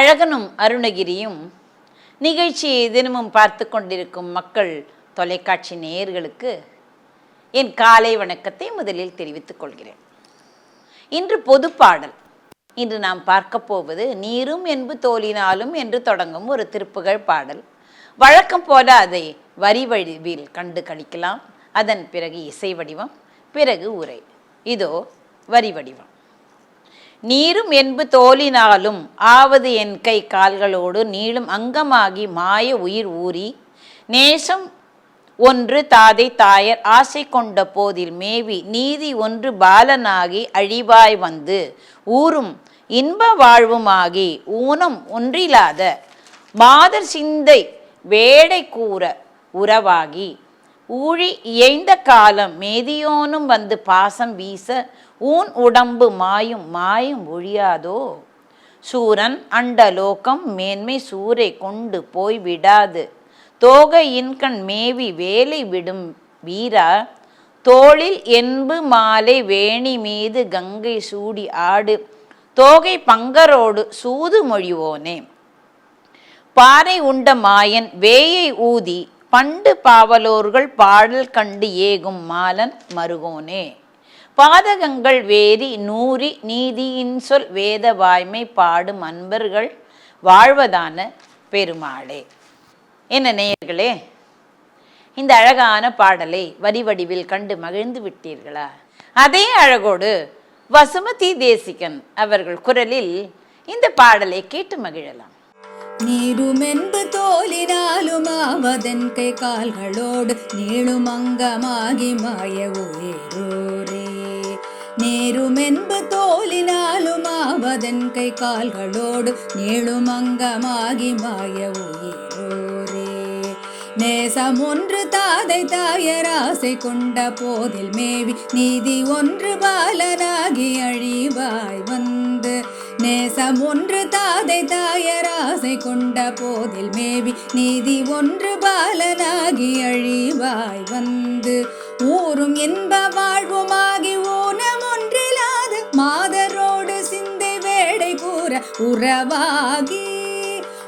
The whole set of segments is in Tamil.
அழகனும் அருணகிரியும் நிகழ்ச்சியை தினமும் பார்த்து கொண்டிருக்கும் மக்கள் தொலைக்காட்சி நேயர்களுக்கு என் காலை வணக்கத்தை முதலில் தெரிவித்துக் கொள்கிறேன். இன்று பொது பாடல். இன்று நாம் பார்க்க போவது நீரும் என்பு தோலினாலும் என்று தொடங்கும் ஒரு திருப்புகழ் பாடல். வழக்கம் போல அதை வரி வடிவில் கண்டு கழிக்கலாம் அதன் பிறகு இசை வடிவம் பிறகு உரை. இதோ வரி வடிவம். நீரும் என்பு தோலினாலும் ஆவது என் கை கால்களோடு நீளும் அங்கமாகி மாய உயிர் ஊறி நேசம் ஒன்று தாதை தாயர் ஆசை கொண்ட போதில் மேவி நீதி ஒன்று பாலனாகி அழிவாய் வந்து ஊரும் இன்ப வாழ்வுமாகி ஊனம் ஒன்றில்லாத மாதர் சிந்தை வேடை கூற உறவாகி ஊழி இயைந்த காலம் மேதியோனும் வந்து பாசம் வீச ஊன் உடம்பு மாயும் மாயும் ஒழியாதோ? சூரன் அண்டலோகம் மேன்மை சூரை கொண்டு போய் விடாது. தோகை இன்கண் மேவி வேலை விடும் வீரா. தோளில் என்பு மாலை வேணி மீது கங்கை சூடி ஆடு. தோகை பங்கரோடு சூது மொழிவோனே. பாறை உண்ட மாயன் வேயை ஊதி பண்டு பாவலோர்கள் பாடல் கண்டு ஏகும் மாலன் மருகோனே. பாதகங்கள் வேரி நூறி நீதியின் சொல் வேத வாய்மை பாடும் அன்பர்கள் வாழ்வதான பெருமாளே. என்ன நேயர்களே இந்த அழகான பாடலை வரி வடிவில் கண்டு மகிழ்ந்து விட்டீர்களா? அதே அழகோடு வசுமதி தேசிகன் அவர்கள் குரலில் இந்த பாடலை கேட்டு மகிழலாம். நீருமென்பு தோலினாலும் ஆவதன் கை கால்களோடு நீளும் அங்கமாகி மாய உயரூரே. நேருமென்பு தோலினாலும் ஆவதன் கை கால்களோடு நீளும் அங்கமாகி மாய உயிரோரே. நேசம் ஒன்று தாதை தாயராசை கொண்ட போதில் மேவி நீதி ஒன்று பாலனாகி அழிவாய் வந்து. நேசம் ஒன்று தாதை தாயராசை கொண்ட போதில் மேவி நீதி ஒன்று பாலனாகி அழிவாய் வந்து. ஊரும் இன்ப வாழ்வுமா வேடை உறவாகி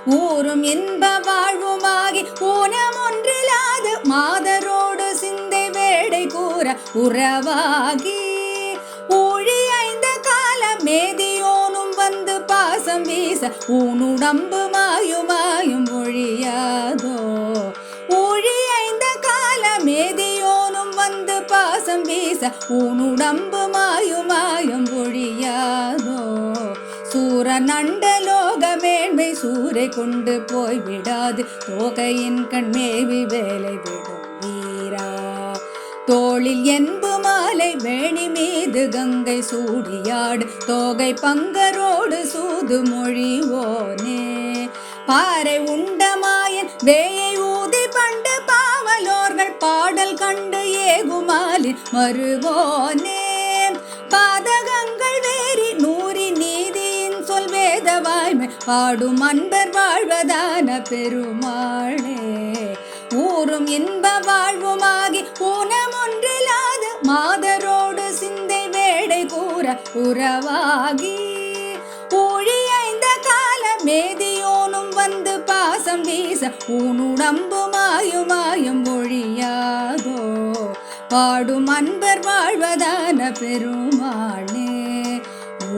ஊரும் இன்ப வாழ்வுமாகி ஊனம் ஒன்றிலாது மாதரோடு சிந்தை வேடை கூற உறவாகி ஊழி ஐந்த காலம் மேதியோனும் வந்து பாசம் வீச ஊனுடம்பு மாயுமாயும் ஒழியாதோ? ஊழி ஐந்த கால மேதியோனும் வந்து பாசம் வீச ஊனுடம்பு மாயுமாயும் ஒழியாதோ? சூர நண்ட லோக மேன்மை சூரை கொண்டு போய் விடாது. தோகையின் கண் மேவி வேலை விடும் வீரா. தோளில் என்பு மாலை வேணி மீது கங்கை சூடியாடு. தோகை பங்கரோடு சூது மொழிவோனே பாறை உண்டமாயன் வேயை ஊதி பண்டு பாவலோர்கள் பாடல் கண்டு ஏகுமாலின் மறுவோனே பாதக வாய்மை பாடும் அன்பர் வாழ்வதான பெருமாளே. ஊரும் இன்ப வாழ்வுமாகி ஊனமொன்றில்லாத மாதரோடு சிந்தை வேடை கூற உறவாகி. ஊழி கால மேதியோனும் வந்து பாசம் வீச ஊனுடம்புமாயுமாயும் ஒழியாதோ. பாடும் அன்பர் வாழ்வதான பெருமாளே.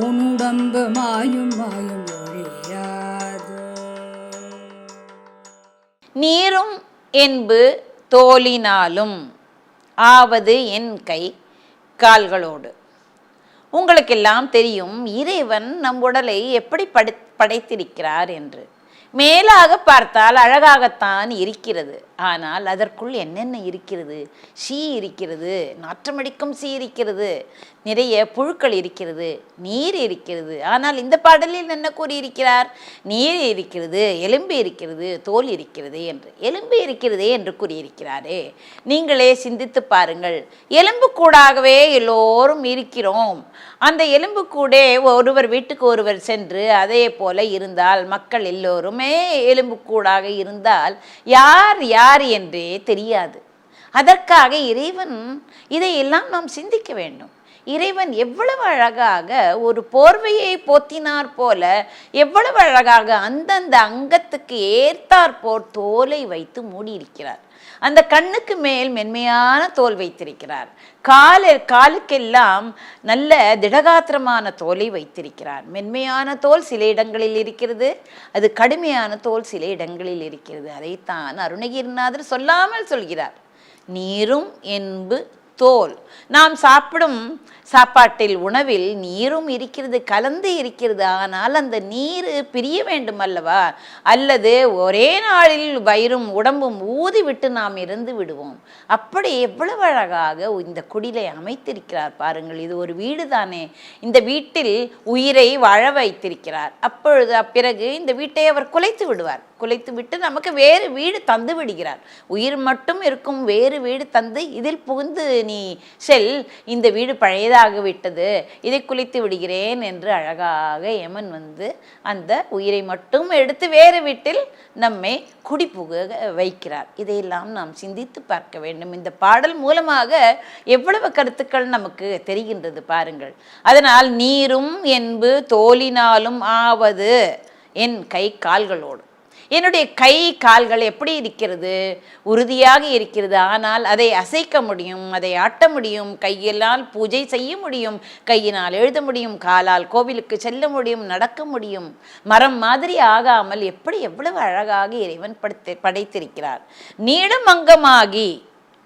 உடம்பு மாயும் மாயும் ஒழியாது. நீரும் என்பு தோலினாலும் ஆவது என் கை கால்களோடு. உங்களுக்கெல்லாம் தெரியும் இறைவன் நம் உடலை எப்படி படை படைத்திருக்கிறார் என்று. மேலாக பார்த்தால் அழகாகத்தான் இருக்கிறது. ஆனால் அதற்குள் என்னென்ன இருக்கிறது? சீ இருக்கிறது நாற்றமடிக்கும் சீ இருக்கிறது. நிறைய புழுக்கள் இருக்கிறது நீர் இருக்கிறது. ஆனால் இந்த பாடலில் என்ன கூறியிருக்கிறார்? நீர் இருக்கிறது எலும்பு இருக்கிறது தோல் இருக்கிறது என்று. எலும்பு இருக்கிறதே என்று கூறியிருக்கிறாரே. நீங்களே சிந்தித்து பாருங்கள். எலும்பு கூடாகவே எல்லோரும் இருக்கிறோம். அந்த எலும்பு கூட ஒருவர் வீட்டுக்கு ஒருவர் சென்று அதே போல இருந்தால் மக்கள் எல்லோருமே எலும்பு கூடாக இருந்தால் யார் யார் என்றே தெரியாது. அதற்காக இறைவன் இதையெல்லாம் நாம் சிந்திக்க வேண்டும். இறைவன் எவ்வளவு அழகாக ஒரு போர்வையை போத்தினார் போல எவ்வளவு அழகாக அந்தந்த அங்கத்துக்கு ஏற்றாற் போர் தோலை வைத்து மூடியிருக்கிறார். அந்த கண்ணுக்கு மேல் மென்மையான தோல் வைத்திருக்கிறார். கால காலுக்கெல்லாம் நல்ல திடகாத்திரமான தோலை வைத்திருக்கிறார். மென்மையான தோல் சில இடங்களில் இருக்கிறது அது கடுமையான தோல் சில இடங்களில் இருக்கிறது. அதைத்தான் அருணகிரிநாதர் சொல்லாமல் சொல்கிறார். நீரும் என்பு தோல். நாம் சாப்பிடும் சாப்பாட்டில் உணவில் நீரும் இருக்கிறது கலந்து இருக்கிறது. ஆனால் அந்த நீர் பிரிய வேண்டும் அல்லவா? அல்லது ஒரே நாளில் வயிறும் உடம்பும் ஊதி விட்டு நாம் இருந்து விடுவோம். அப்படி எவ்வளவு அழகாக இந்த குடிலை அமைத்திருக்கிறார் பாருங்கள். இது ஒரு வீடு தானே இந்த வீட்டில் உயிரை வாழ வைத்திருக்கிறார். அப்பொழுது அப்பிறகு இந்த வீட்டை அவர் குலைத்து விடுவார். குலைத்து விட்டு நமக்கு வேறு வீடு தந்து விடுகிறார். உயிர் மட்டும் இருக்கும் வேறு வீடு தந்து இதில் புகுந்து நீ செல். இந்த வீடு பழையதாக வயதாகிவிட்டது இதை குளித்து விடுகிறேன் என்று அழகாக யமன் வந்து அந்த உயிரை மட்டும் எடுத்து வேறு வீட்டில் நம்மை குடிபுக வைக்கிறார். இதையெல்லாம் நாம் சிந்தித்து பார்க்க வேண்டும். இந்த பாடல் மூலமாக எவ்வளவு கருத்துக்கள் நமக்கு தெரிகின்றது பாருங்கள். அதனால் நீரும் என்பு தோலினாலும் ஆவது என் கை கால்களோடு. என்னுடைய கை கால்கள் எப்படி இருக்கிறது? உறுதியாக இருக்கிறது. ஆனால் அதை அசைக்க முடியும் அதை ஆட்ட முடியும் கையினால் பூஜை செய்ய முடியும் கையினால் எழுத முடியும் காலால் கோவிலுக்கு செல்ல முடியும் நடக்க முடியும். மரம் மாதிரி ஆகாமல் எப்படி எவ்வளவு அழகாக இறைவன் படைத்து படைத்திருக்கிறார். நீடும் அங்கமாகி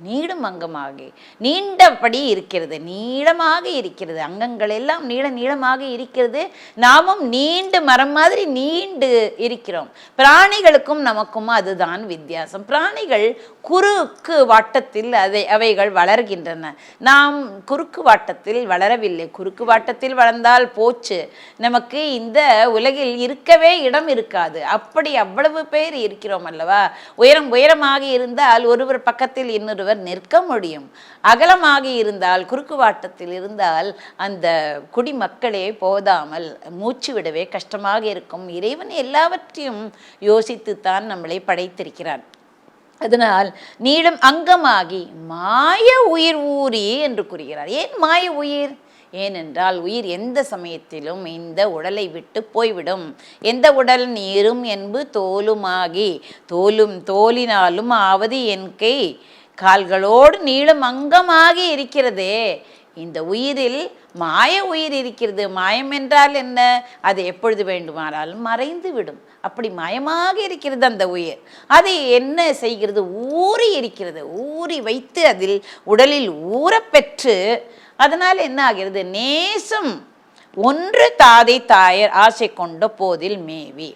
நீடும் அங்கமாகி நீண்டபடி இருக்கிறது நீளமாக இருக்கிறது. அங்கங்கள் எல்லாம் நீள நீளமாக இருக்கிறது. நாமும் நீண்டு மரம் மாதிரி நீண்டு இருக்கிறோம். பிராணிகளுக்கும் நமக்கும் அதுதான் வித்தியாசம். பிராணிகள் குறுக்கு வாட்டத்தில் அதை அவைகள் வளர்கின்றன. நாம் குறுக்கு வாட்டத்தில் வளரவில்லை. குறுக்கு வாட்டத்தில் வளர்ந்தால் போச்சு. நமக்கு இந்த உலகில் இருக்கவே இடம் இருக்காது. அப்படி அவ்வளவு பேர் இருக்கிறோம் அல்லவா? உயரம் உயரமாக இருந்தால் ஒருவர் பக்கத்தில் இன்னொருவர் நிற்க முடியும். அகலமாக இருந்தால் குறுக்கு வாட்டத்தில் இருந்தால் அந்த குடிமக்களே போதாமல் மூச்சு விடவே கஷ்டமாக இருக்கும். இறைவன் எல்லாவற்றையும் யோசித்துத்தான் நம்மளை படைத்திருக்கிறான். அதனால் நீளம் அங்கமாகி மாய உயிர் ஊறி என்று கூறுகிறார். ஏன் மாய உயிர்? ஏனென்றால் உயிர் எந்த சமயத்திலும் இந்த உடலை விட்டு போய்விடும். எந்த உடல் நீரும் என்பு தோலுமாகி தோலும் தோலினாலும் ஆவது என் கை கால்களோடு நீளம் அங்கமாகி இருக்கிறதே. இந்த உயிரில் மாய உயிர் இருக்கிறது மாயம் என்றால் என்ன? அது எப்பொழுது வேண்டுமானாலும் மறைந்து விடும். அப்படி மயமாக இருக்கிறது அந்த உயிர். அது என்ன செய்கிறது? ஊறி இருக்கிறது. ஊறி வைத்து அதில் உடலில் ஊறப்பெற்று அதனால் என்ன ஆகிறது? நேசம் ஒன்று தாதை தாயர் ஆசை கொண்ட போதில் மேவி.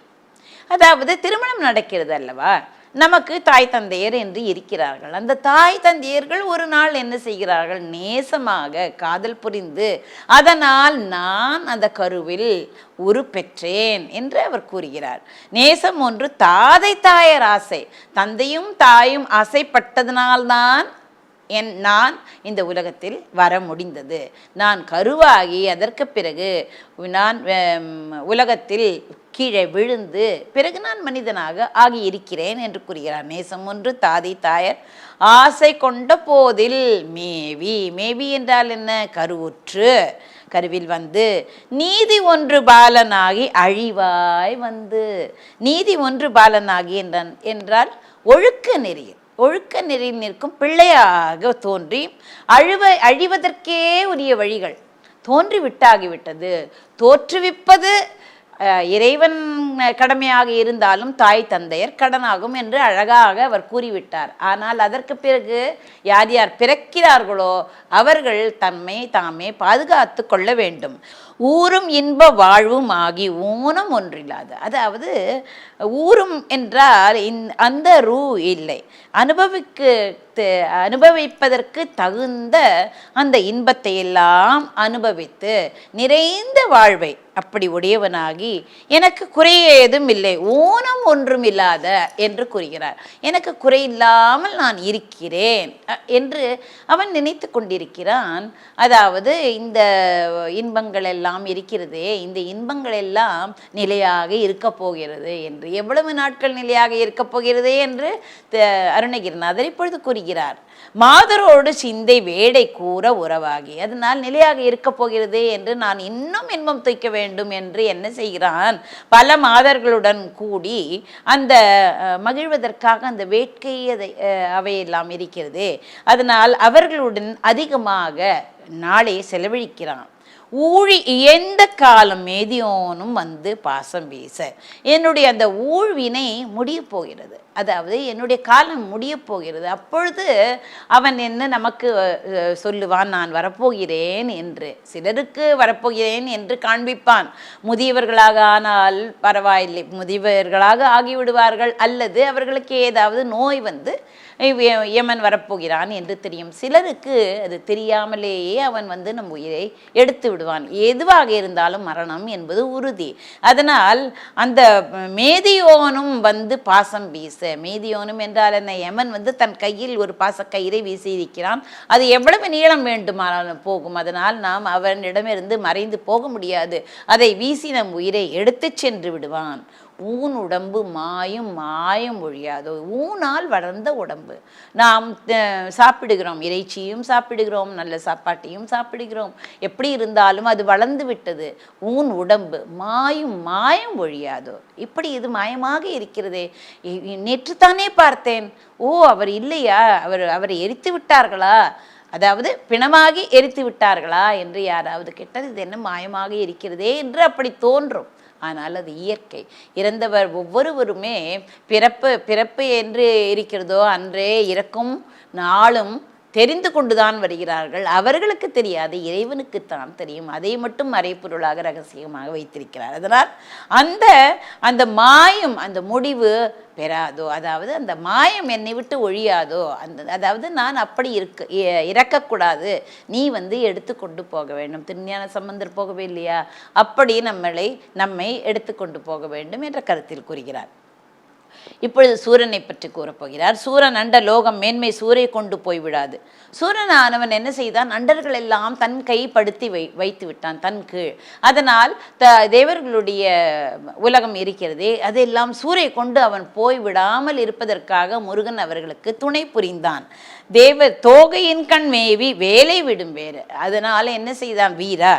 அதாவது திருமணம் நடக்கிறது அல்லவா? நமக்கு தாய் தந்தையர் என்று இருக்கிறார்கள். அந்த தாய் தந்தையர்கள் ஒரு நாள் என்ன செய்கிறார்கள்? நேசமாக காதல் புரிந்து அதனால் நான் அந்த கருவில் உரு பெற்றேன் என்று அவர் கூறுகிறார். நேசம் ஒன்று தாதை தாயர் ஆசை. தந்தையும் தாயும் ஆசைப்பட்டதனால்தான் என் நான் இந்த உலகத்தில் வர முடிந்தது. நான் கருவாகி அதற்கு பிறகு நான் உலகத்தில் கீழே விழுந்து பிறகு நான் மனிதனாக ஆகி இருக்கிறேன் என்று கூறுகிறார். நேசம் ஒன்று தாதி தாயர் ஆசை கொண்ட போதில் மேவி. மேவி என்றால் என்ன? கருவுற்று. கருவில் வந்து நீதி ஒன்று பாலனாகி அழிவாய் வந்து. நீதி ஒன்று பாலனாகி என்றான் என்றால் ஒழுக்க நெறியில் ஒழுக்க நெறியில் நிற்கும் பிள்ளையாக தோன்றி அழுவ அழிவதற்கே உரிய வழிகள் தோன்றி விட்டாகிவிட்டது தோற்றுவிப்பது இறைவன் கடமையாக இருந்தாலும் தாய் தந்தையர் கடனாகும் என்று அழகாக அவர் கூறிவிட்டார். ஆனால் அதற்கு பிறகு யார் யார் பிறக்கிறார்களோ அவர்கள் தம்மை தாமே பாதுகாத்து கொள்ள வேண்டும். ஊரும் இன்ப வாழ்வும் ஆகி ஊனம் ஒன்றில்லாது. அதாவது ஊரும் என்றால் இந்- அந்த ரூ இல்லை. அனுபவிக்கு அனுபவிப்பதற்கு தகுந்த அந்த இன்பத்தை எல்லாம் அனுபவித்து நிறைந்த வாழ்வை அப்படி உடையவனாகி எனக்கு குறைய ஏதும் இல்லை ஊனம் ஒன்றும் இல்லாத என்று கூறுகிறார். எனக்கு குறையில்லாமல் நான் இருக்கிறேன் என்று அவன் நினைத்து கொண்டிருக்கிறான். அதாவது இந்த இன்பங்கள் எல்லாம் இருக்கிறதே இந்த இன்பங்கள் எல்லாம் நிலையாக இருக்க போகிறது என்று எவ்வளவு நாட்கள் நிலையாக இருக்க போகிறது என்று அருணகிரிநாதர் இப்பொழுது கூறுகிறார். மாதரோடு சிந்தை வேடை கூற உறவாகி அதனால் நிலையாக இருக்க போகிறது என்று நான் இன்னும் இன்பம் துய்க்க வேண்டும் என்று என்ன செய்கிறான்? பல மாதர்களுடன் கூடி அந்த மகிழ்வதற்காக அந்த வேட்கை அதை அஹ், அவையெல்லாம் இருக்கிறது. அதனால் அவர்களுடன் அதிகமாக நாளை செலவழிக்கிறான். ஊழி எந்த காலம் மேதியோனும் வந்து பாசம் வீச. என்னுடைய அந்த ஊழ்வினை முடிய போகிறது. அதாவது என்னுடைய காலம் முடிய போகிறது. அப்பொழுது அவன் என்ன நமக்கு சொல்லுவான் நான் வரப்போகிறேன் என்று. சிலருக்கு வரப்போகிறேன் என்று காண்பிப்பான். முதியவர்களாக ஆனால் பரவாயில்லை. முதியவர்களாக ஆகிவிடுவார்கள். அல்லது அவர்களுக்கு ஏதாவது நோய் வந்து யமன் வரப்போகிறான் என்று தெரியும். சிலருக்கு அது தெரியாமலேயே அவன் வந்து நம் உயிரை எடுத்து விடுவான். எதுவாக இருந்தாலும் மரணம் என்பது உறுதி. அதனால் அந்த மேதியோனும் வந்து பாசம் வீச மேதியோனும் என்றால் என்ன? யமன் வந்து தன் கையில் ஒரு பாச கயிறை வீசியிருக்கிறான். அது எவ்வளவு நீளம் வேண்டுமானாலும் போகும். அதனால் நாம் அவனிடமிருந்து மறைந்து போக முடியாது. அதை வீசி நம் உயிரை எடுத்து சென்று விடுவான். ஊன் உடம்பு மாயும் மாயம் ஒழியாதோ. ஊனால் வளர்ந்த உடம்பு. நாம் சாப்பிடுகிறோம். இறைச்சியும் சாப்பிடுகிறோம். நல்ல சாப்பாட்டையும் சாப்பிடுகிறோம். எப்படி இருந்தாலும் அது வளர்ந்து விட்டது. ஊன் உடம்பு மாயும் மாயம் ஒழியாதோ? இப்படி இது மாயமாக இருக்கிறதே. நேற்று தானே நேற்றுத்தானே பார்த்தேன். ஓ அவர் இல்லையா? அவர் அவரை எரித்து விட்டார்களா? அதாவது பிணமாகி எரித்து விட்டார்களா? என்று யாராவது கேட்டால் இது என்ன மாயமாக இருக்கிறதே என்று அப்படி தோன்றும். ஆனால் அது இயற்கை. இறந்தவர் ஒவ்வொருவருமே பிறப்பு பிறப்பு என்று இருக்கிறதோ அன்றே இறக்கும் நாளும் தெரிந்து கொண்டுதான் வருகிறார்கள். அவர்களுக்கு தெரியாது இறைவனுக்குத்தான் தெரியும். அதை மட்டும் மறைப்பொருளாக ரகசியமாக வைத்திருக்கிறார். அதனால் அந்த அந்த மாயம் அந்த முடிவு பெறாதோ அதாவது அந்த மாயம் என்னை விட்டு ஒழியாதோ அந்த அதாவது நான் அப்படி இருக்க இறக்கக்கூடாது. நீ வந்து எடுத்து கொண்டு போக வேண்டும். திருஞான சம்பந்தர் போகவே இல்லையா? அப்படி நம்மளை நம்மை எடுத்து கொண்டு போக வேண்டும் என்ற கருத்தில் கூறுகிறார். இப்பொழுது சூரனை பற்றி கூறப்போகிறார். சூரன் அண்ட லோகம் மேன்மை சூரை கொண்டு போய்விடாது. சூரனானவன் என்ன செய்தான்? அண்டர்கள் எல்லாம் தன் கைப்படுத்தி வை வைத்து விட்டான் தன் கீழ். அதனால் த தேவர்களுடைய உலகம் இருக்கிறதே அதெல்லாம் சூரை கொண்டு அவன் போய் விடாமல் இருப்பதற்காக முருகன் அவர்களுக்கு துணை புரிந்தான். தேவ தோகையின் கண் மேவி வேலை விடும் வேறு. அதனால் என்ன செய்தான் வீரா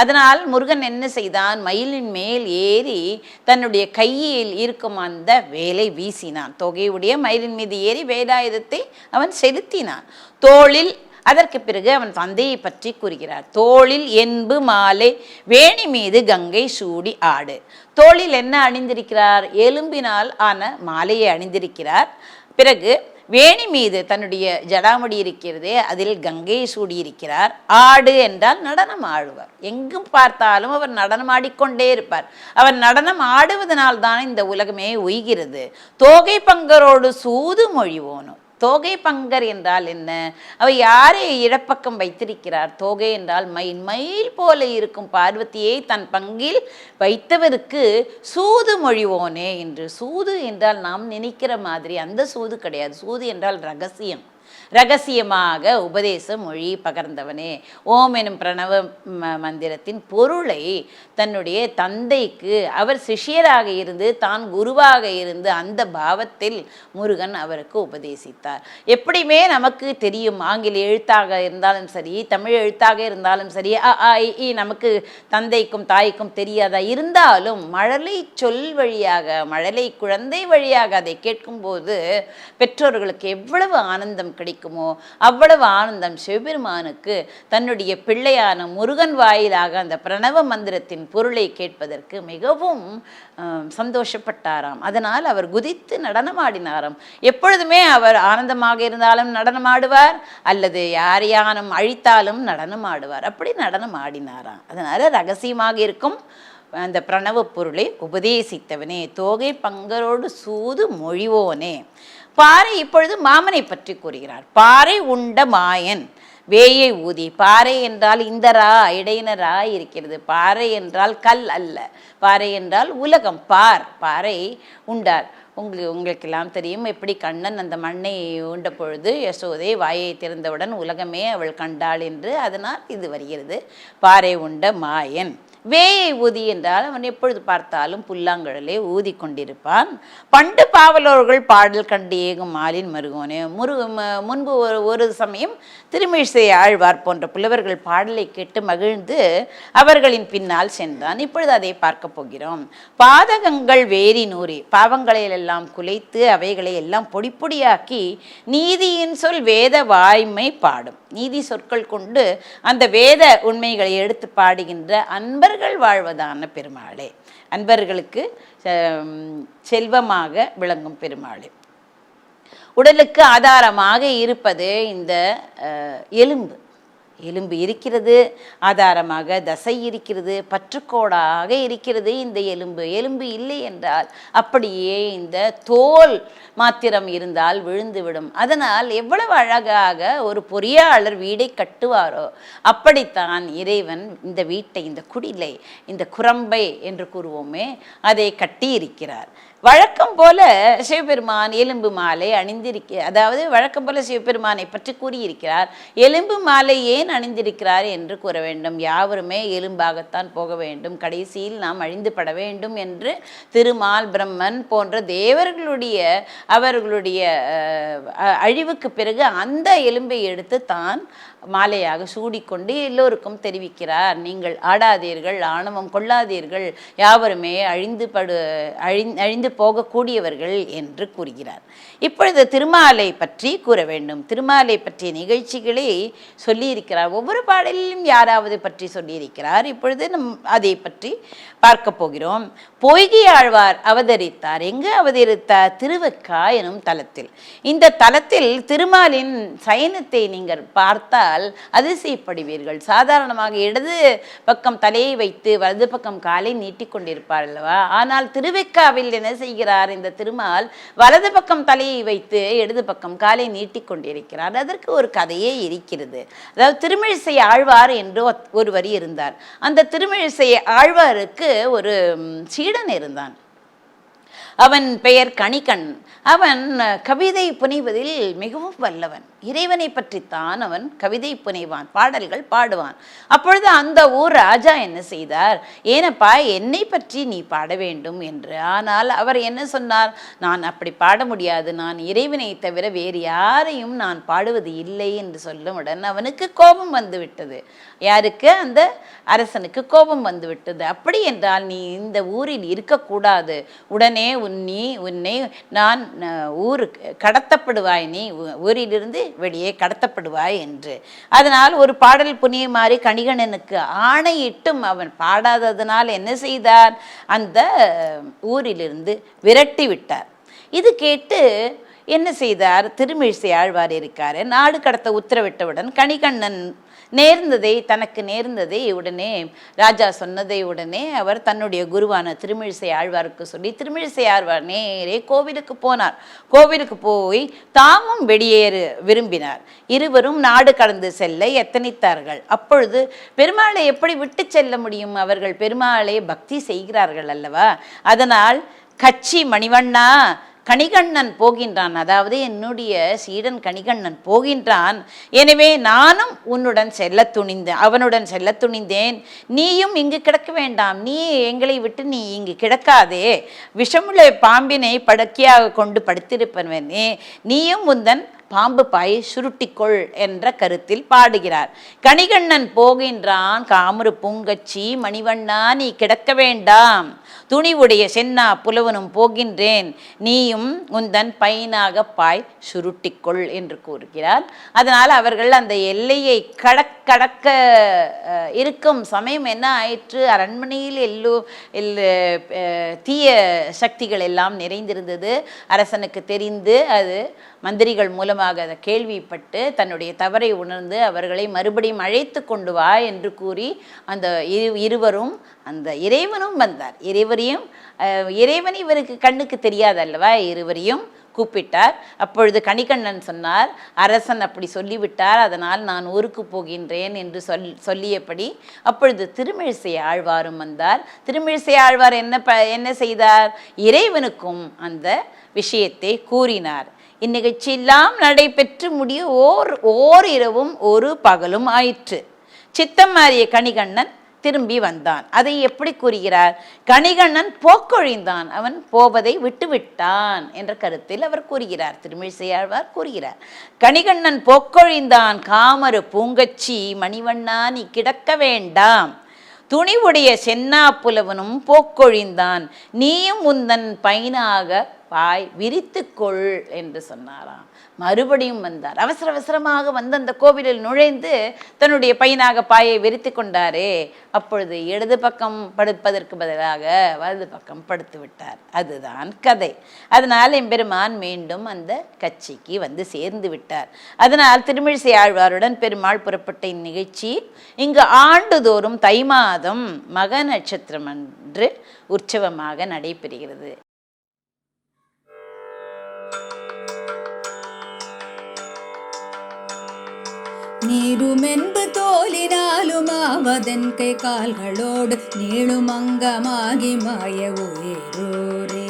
அதனால் முருகன் என்ன செய்தான்? மயிலின் மேல் ஏறி தன்னுடைய கையில் இருக்கும் அந்த வேலை வீசினான். தொகையுடைய மயிலின் மீது ஏறி வேலாயுதத்தை அவன் செலுத்தினான். தோளில் அதற்கு பிறகு அவன் தந்தையை பற்றி கூறுகிறார். தோளில் என்பு மாலை வேணி மீது கங்கை சூடி ஆடு. தோளில் என்ன அணிந்திருக்கிறார்? எலும்பினால் ஆன மாலையை அணிந்திருக்கிறார். பிறகு வேணி மீது தன்னுடைய ஜடாமுடி இருக்கிறது அதில் கங்கையை சூடியிருக்கிறார் ஆடு என்றால் நடனம் ஆடுவார். எங்கும் பார்த்தாலும் அவர் நடனம் ஆடிக்கொண்டே இருப்பார். அவர் நடனம் ஆடுவதனால் தான் இந்த உலகமே உய்கிறது. தோகை பங்கரோடு சூது மொழிவோனும் தோகை பங்கர் என்றால் என்ன? அவர் யாரை இடப்பக்கம் வைத்திருக்கிறார்? தோகை என்றால் மயில் மயில் போல இருக்கும் பார்வதியை தன் பங்கில் வைத்தவருக்கு சூது மொழிவோனே என்று. சூது என்றால் நாம் நினைக்கிற மாதிரி. அந்த சூது கிடையாது. சூது என்றால் ரகசியம். ரகசியமாக உபதேச மொழி பகர்ந்தவனே. ஓம் எனும் பிரணவ மந்திரத்தின் பொருளை தன்னுடைய தந்தைக்கு அவர் சிஷ்யராக இருந்து தான் குருவாக இருந்து அந்த பாவத்தில் முருகன் அவருக்கு உபதேசித்தார். எப்படியுமே நமக்கு தெரியும் ஆங்கில எழுத்தாக இருந்தாலும் சரி தமிழ் எழுத்தாக இருந்தாலும் சரி அ நமக்கு தந்தைக்கும் தாய்க்கும் தெரியாதா? இருந்தாலும் மழலை சொல் வழியாக மழலை குழந்தை வழியாக அதை கேட்கும்போது பெற்றோர்களுக்கு எவ்வளவு ஆனந்தம் கிடைக்குமோ? அவ்வளவு ஆனந்தம் சிவபெருமானுக்கு தன்னுடைய பிள்ளையான முருகன் வாயிலாக அந்த பிரணவ மந்திரத்தின் பொருளை கேட்பதற்கு மிகவும் சந்தோஷப்பட்டாராம். அதனால் அவர் குதித்து நடனமாடினாராம். எப்பொழுதுமே அவர் ஆனந்தமாக இருந்தாலும் நடனமாடுவார் அல்லது யாரையானும் அழித்தாலும் நடனமாடுவார். அப்படி நடனம் ஆடினாராம் அதனால் ரகசியமாக இருக்கும் அந்த பிரணவ பொருளை உபதேசித்தவனே தோகை பங்கரோடு சூது மொழிவோனே. பாறை இப்பொழுது மாமனை பற்றி கூறுகிறார். பாறை உண்ட மாயன் வேயை ஊதி. பாறை என்றால் இந்தரா இடையினரா இருக்கிறது. பாறை என்றால் கல் அல்ல. பாறை என்றால் உலகம். பார் பாறை உண்டார். உங்களுக்கு உங்களுக்கெல்லாம் தெரியும் எப்படி கண்ணன் அந்த மண்ணை உண்ட பொழுது யசோதை வாயை திறந்தவுடன் உலகமே அவள் கண்டாள் என்று. அதனால் இது வருகிறது. பாறை உண்ட மாயன். வேயை ஊதி என்றால் அவன் எப்பொழுது பார்த்தாலும் புல்லாங்குழலை ஊதி கொண்டிருப்பான் பண்டு பாவலோர்கள் பாடல் கண்டு ஏகும் மாலின் மருகோனே. முரு முன்பு ஒரு ஒரு சமயம் திருமிழிசை ஆழ்வார் போன்ற புலவர்கள் பாடலை கேட்டு மகிழ்ந்து அவர்களின் பின்னால் சென்றான். இப்பொழுது அதை பார்க்க போகிறோம். பாதகங்கள் வேரி நூறி பாவங்களை எல்லாம் குலைத்து அவைகளை எல்லாம் பொடி பொடியாக்கி நீதியின் சொல் வேத வாய்மை பாடும். நீதி சொற்கள் கொண்டு அந்த வேத உண்மைகளை எடுத்து பாடுகின்ற அன்பர்கள் வாழ்வதான பெருமாளே. அன்பர்களுக்கு செல்வமாக விளங்கும் பெருமாளே. உடலுக்கு ஆதாரமாக இருப்பது இந்த எலும்பு. எலும்பு இருக்கிறது ஆதாரமாக தசை இருக்கிறது பற்றுக்கோடாக இருக்கிறது இந்த எலும்பு. எலும்பு இல்லை என்றால் அப்படியே இந்த தோல் மாத்திரம் இருந்தால் விழுந்து விடும் அதனால் எவ்வளவு அழகாக ஒரு பொறியாளர் வீடை கட்டுவாரோ அப்படித்தான் இறைவன் இந்த வீட்டை இந்த குடிலை இந்த குரம்பை என்று கூறுவோமே அதை கட்டி இருக்கிறார் வழக்கம் போல சிவபெருமான் எலும்பு மாலை அணிந்திருக்க அதாவது வழக்கம் போல சிவபெருமானை பற்றி கூறியிருக்கிறார். எலும்பு மாலை ஏன் அணிந்திருக்கிறார் என்று கூற வேண்டும். யாவருமே எலும்பாகத்தான் போக வேண்டும். கடைசியில் நாம் அழிந்து பட வேண்டும் என்று திருமால் பிரம்மன் போன்ற தேவர்களுடைய அவர்களுடைய அழிவுக்கு பிறகு அந்த எலும்பை எடுத்து தான் மாலையாக சூடிக்கொண்டு எல்லோருக்கும் தெரிவிக்கிறார். நீங்கள் ஆடாதீர்கள் ஆணவம் கொள்ளாதீர்கள் யாவருமே அழிந்து படு அழி அழிந்து போகக்கூடியவர்கள் என்று கூறுகிறார். இப்பொழுது திருமாலை பற்றி கூற வேண்டும். திருமாலை பற்றிய நிகழ்ச்சிகளை சொல்லியிருக்கிறார். ஒவ்வொரு பாடலிலும் யாராவது பற்றி சொல்லியிருக்கிறார். இப்பொழுது நம் அதை பற்றி பார்க்க போகிறோம். பொய்கி ஆழ்வார் அவதரித்தார். எங்கு அவதரித்தார்? திருவக்கா எனும் தலத்தில் இந்த தலத்தில் திருமாலின் சயனத்தை நீங்கள் பார்த்தால் அதிசயப்படுவீர்கள். சாதாரணமாக இடது பக்கம் தலையை வைத்து வலது பக்கம் காலை நீட்டிக்கொண்டிருப்பார் அல்லவா? ஆனால் திருவெக்காவில் என்ன செய்கிறார்? இந்த திருமால் வலது பக்கம் தலையை வைத்து இடது பக்கம் காலை நீட்டிக்கொண்டிருக்கிறார் அதற்கு ஒரு கதையே இருக்கிறது. அதாவது திருமிழிசை ஆழ்வார் என்று ஒருவர் இருந்தார். அந்த திருமிழிசை ஆழ்வாருக்கு ஒரு சீடன் இருந்தான். அவன் பெயர் கணிகன். அவன் கவிதை புனைவதில் மிகவும் வல்லவன். இறைவனை பற்றித்தான் அவன் கவிதை புனைவான் பாடல்கள் பாடுவான். அப்பொழுது அந்த ஊர் ராஜா என்ன செய்தார்? ஏனப்பா என்னை பற்றி நீ பாட வேண்டும் என்று. ஆனால் அவர் என்ன சொன்னார்? நான் அப்படி பாட முடியாது. நான் இறைவனை தவிர வேறு யாரையும் நான் பாடுவது இல்லை என்று சொல்லும் உடன் அவனுக்கு கோபம் வந்துவிட்டது. யாருக்கு? அந்த அரசனுக்கு கோபம் வந்து விட்டது அப்படி என்றால் நீ இந்த ஊரில் இருக்கக்கூடாது. உடனே உன் நீ உன்னை நான் ஊரு ஊருக்கு கடத்தப்படுவாய். நீ ஊரிலிருந்து வெளியே கடத்தப்படுவாய் என்று. அதனால் ஒரு பாடல் புனியுமாறி கணிகணனுக்கு ஆணையிட்டும் அவன் பாடாததனால் என்ன செய்தார்? அந்த ஊரிலிருந்து விரட்டி விட்டார் இது கேட்டு என்ன செய்தார்? திருமிழிசை ஆழ்வார் இருக்காரு. நாடு கடத்த உத்தரவிட்டவுடன் கணிகண்ணன் நேர்ந்ததை தனக்கு நேர்ந்ததை உடனே ராஜா சொன்னதை உடனே அவர் தன்னுடைய குருவான திருமிழிசை ஆழ்வாருக்கு சொல்லி திருமிழிசை ஆழ்வார் நேரே கோவிலுக்கு போனார். கோவிலுக்கு போய் தாமும் வெளியேறு விரும்பினார். இருவரும் நாடு கடந்து செல்ல எத்தனித்தார்கள்? அப்பொழுது பெருமாளை எப்படி விட்டு செல்ல முடியும்? அவர்கள் பெருமாளை பக்தி செய்கிறார்கள் அல்லவா? அதனால் கட்சி மணிவண்ணா கணிகண்ணன் போகின்றான். அதாவது என்னுடைய சீடன் கணிகண்ணன் போகின்றான். எனவே நானும் உன்னுடன் செல்ல துணிந்தேன் அவனுடன் செல்ல துணிந்தேன். நீயும் இங்கு கிடக்க வேண்டாம். நீ எங்களை விட்டு நீ இங்கு கிடக்காதே. விஷமுள்ள பாம்பினை படக்கியாக கொண்டு படுத்திருப்பவனே நீயும் உந்தன் பாம்பு பாயை சுருட்டிக்கொள் என்ற கருத்தில் பாடுகிறார். கணிகண்ணன் போகின்றான். காமரு பூங்கச்சி மணிவண்ணா நீ கிடக்க வேண்டாம். துணிவுடைய சென்னா புலவனும் போகின்றேன். நீயும் உந்தன் பையனாக பாய் சுருட்டிக்கொள் என்று கூறுகிறார். அதனால் அவர்கள் அந்த எல்லையை கடக் கடக்க இருக்கும் சமயம் என்ன ஆயிற்று? அரண்மனையில் எல்லோ எல் தீய சக்திகள் எல்லாம் நிறைந்திருந்தது. அரசனுக்கு தெரிந்து அது மந்திரிகள் மூலமாக அதை கேள்விப்பட்டு தன்னுடைய தவறை உணர்ந்து அவர்களை மறுபடியும் அழைத்து கொண்டு வா என்று கூறி அந்த இரு இருவரும் அந்த இறைவனும் வந்தார். இருவரையும் இறைவன் இவருக்கு கண்ணுக்கு தெரியாது அல்லவா? இருவரையும் கூப்பிட்டார். அப்பொழுது கணிகண்ணன் சொன்னார் அரசன் அப்படி சொல்லிவிட்டார் அதனால் நான் ஊருக்கு போகின்றேன் என்று சொல் சொல்லியபடி அப்பொழுது திருமிழிசை ஆழ்வாரும் வந்தார். திருமிழிசை ஆழ்வார் என்ன ப என்ன செய்தார்? இறைவனுக்கும் அந்த விஷயத்தை கூறினார். இந்நிகழ்ச்சியெல்லாம் நடைபெற்று முடிய ஓர் ஓர் இரவும் ஒரு பகலும் ஆயிற்று. சித்தம் மாறிய கணிகண்ணன் திரும்பி வந்தான். அதை எப்படி கூறுகிறார்? கணிகண்ணன் போக்கொழிந்தான். அவன் போவதை விட்டுவிட்டான் என்ற கருத்தில் அவர் கூறுகிறார். திருமிழிசையாழ்வார் கூறுகிறார். கணிகண்ணன் போக்கொழிந்தான். காமரு பூங்கச்சி மணிவண்ணா நீ கிடக்க வேண்டாம். துணிவுடைய சென்னா புலவனும் போக்கொழிந்தான். நீயும் உந்தன் பைனாக பாய் விரித்துக்கொள் என்று சொன்னாராம். மறுபடியும் வந்தார். அவசர அவசரமாக வந்து அந்த கோவிலில் நுழைந்து தன்னுடைய பையனாக பாயை விரித்து கொண்டாரே. அப்பொழுது இடது பக்கம் படுப்பதற்கு பதிலாக வலது பக்கம் படுத்து விட்டார். அதுதான் கதை. அதனால் எம்பெருமான் மீண்டும் அந்த கட்சிக்கு வந்து சேர்ந்து விட்டார். அதனால் திருமிழிசை ஆழ்வாருடன் பெருமாள் புறப்பட்ட இந்நிகழ்ச்சி இங்கு ஆண்டுதோறும் தை மாதம் மக நட்சத்திரம் அன்று உற்சவமாக நடைபெறுகிறது. நீருமென்பு தோலினாலும் ஆவதன் கை கால்களோடு நீளும் அங்கமாகி மாய உயிரூரே.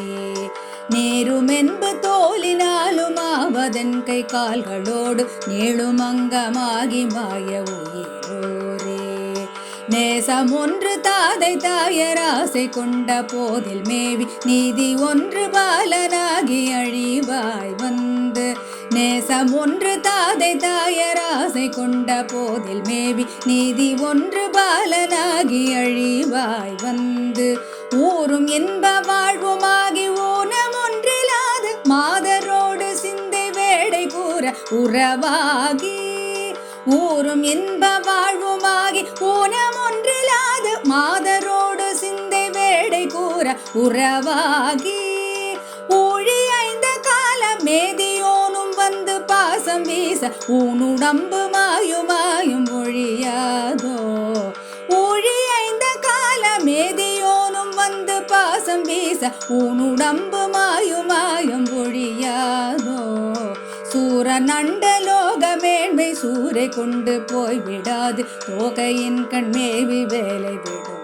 நேருமென்பு தோலினாலும் ஆவதன் கை கால்களோடு நீளும் அங்கமாகி மாய உயிரூரே. நேசம் ஒன்று தாதை தாயராசை கொண்ட போதில் மேவி நீதி ஒன்று பாலனாகி அழிவாய் வந்து நேசம் ஒன்று தாதை தாயராசை கொண்ட போதில் மேவி நீதி ஒன்று பாலனாகி அழிவாய் வந்து. ஊரும் இன்ப வாழ்வுமாகி ஊனம் ஒன்றிலாது மாதரோடு சிந்தை வேடை கூற உறவாகி. ஊரும் இன்ப வாழ்வுமாகி ஊனம் ஒன்றிலாது மாதரோடு சிந்தை வேடை கூற உறவாகி. ஊழி ஐந்த காலம் மேதி பாசம் வீச ஊனுடம்பு மாயுமாயும் ஒழியாதோ ஒழியைந்த ஐந்த கால வந்து பாசம் வீச ஊனுடம்பு மாயுமாயும் ஒழியாதோ சூர நண்ட லோகமேன்மை சூரை கொண்டு போய்விடாது தோகையின் கண் மேவி வேலை விடும்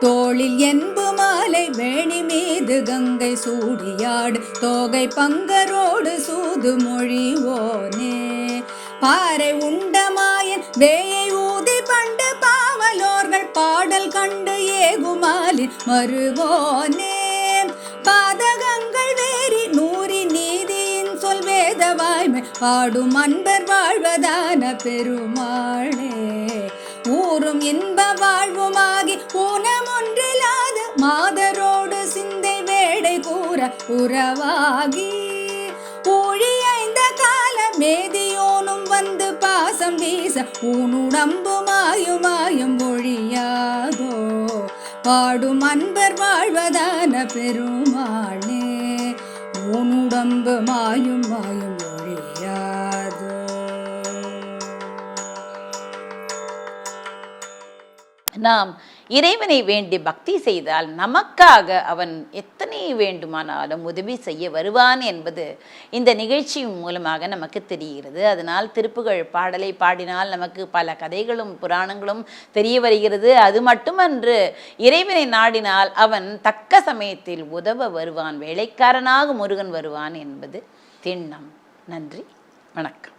தோளில் என்பு மாலை வேணி மீது கங்கை சூடியாடு தோகை பங்கரோடு சூது மொழிவோனே. பாறை உண்டமாயன் வேயை ஊதி பண்டு பாவலோர்கள் பாடல் கண்டு ஏகுமாலின் மறுவோனே. பாதகங்கள் வேறி நூறி நீதியின் சொல் வேத வாய்மை பாடும் அன்பர் வாழ்வதான பெருமாளே. ஊரும் இன்ப வாழ்வுமாகி ஊனமொன்றில்லாத மாதரோடு சிந்தை வேடை கூற உறவாகி. ஊழி கால மேதியோனும் வந்து பாசம் வீச ஊனுடம்பு மாயும் ஒழியாதோ. பாடும் அன்பர் வாழ்வதான பெருமாளே ஊனுடம்பு மாயும் மாயும் நாம் இறைவனை வேண்டி பக்தி செய்தால் நமக்காக அவன் எத்தனை வேண்டுமானாலும் உதவி செய்ய வருவான் என்பது இந்த நிகழ்ச்சியின் மூலமாக நமக்கு தெரிகிறது. அதனால் திருப்புகழ் பாடலை பாடினால் நமக்கு பல கதைகளும் புராணங்களும் தெரிய வருகிறது. அது மட்டுமன்று இறைவனை நாடினால் அவன் தக்க சமயத்தில் உதவ வருவான் வேலைக்காரனாக முருகன் வருவான் என்பது திண்ணம். நன்றி. வணக்கம்.